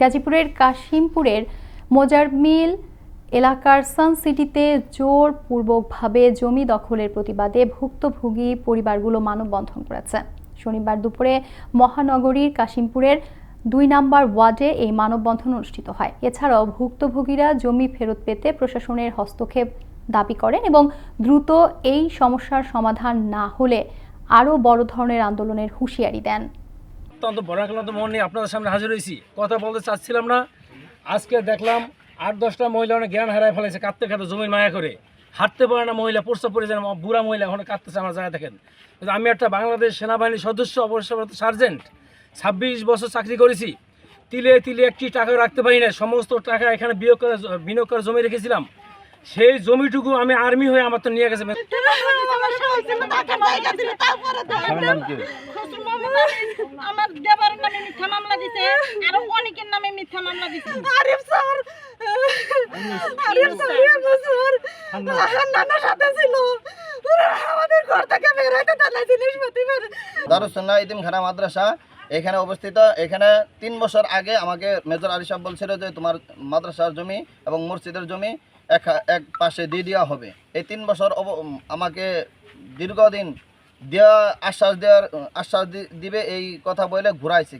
গাজীপুরের কাশিমপুরের মোজার মিল এলাকার সান সিটিতে জোরপূর্বকভাবে জমি দখলের প্রতিবাদে ভুক্তভোগী পরিবারগুলো মানববন্ধন করেছে। শনিবার দুপুরে মহানগরীর কাশিমপুরের দুই নম্বর ওয়ার্ডে এই মানববন্ধন অনুষ্ঠিত হয়। এছাড়াও ভুক্তভোগীরা জমি ফেরত পেতে প্রশাসনের হস্তক্ষেপ দাবি করেন এবং দ্রুত এই সমস্যার সমাধান না হলে আরও বড় ধরনের আন্দোলনের হুঁশিয়ারি দেন। অত্যন্ত বরাক্রান্ত মন নিয়ে আপনাদের সামনে হাজির হয়েছি। কথা বলতে চাচ্ছিলাম না। আজকে দেখলাম আট, দশটা মহিলা অনেক জ্ঞান হারায় ফেলেছে, কাঁদতে কাঁদতে জমির মায়া করে। হাঁটতে পারে না মহিলা প্রস্তাব পড়ে যায় বুড়া মহিলা ওখানে কাঁদতেছে আমার জায়গায় দেখেন। কিন্তু আমি একটা বাংলাদেশ সেনাবাহিনীর সদস্য অবসরপ্রাপ্ত সার্জেন্ট, ছাব্বিশ বছর চাকরি করেছি। তিলে তিলে একটি টাকা রাখতে পারি না সমস্ত টাকা এখানে বিয়োগ করে, বিনিয়োগ করে জমি রেখেছিলাম। সেই জমিটুকু আমি আর্মি হয়ে আমার তো নিয়ে গেছে। আমার দেবার নামে মিথ্যা মামলা দিছে আরও অনেকের নামে মিথ্যা মামলা দিছে। আরিফ স্যার আরিফ স্যার নানার সাথে ছিল। আমাদের ঘর থেকে জিনিসপাতি দারুসুন্না ইতিমখানা মাদ্রাসা এখানে অবস্থিত এখানে তিন বছর আগে আমাকে মেজর আলী সাহেব বলছিল যে তোমার মাদ্রাসার জমি এবং মসজিদের জমি এক এক পাশে দিয়ে দেওয়া হবে। এই তিন বছর আমাকে দীর্ঘদিন দেওয়া আশ্বাস দেওয়ার, আশ্বাস দিবে এই কথা বলে ঘুরাইছে।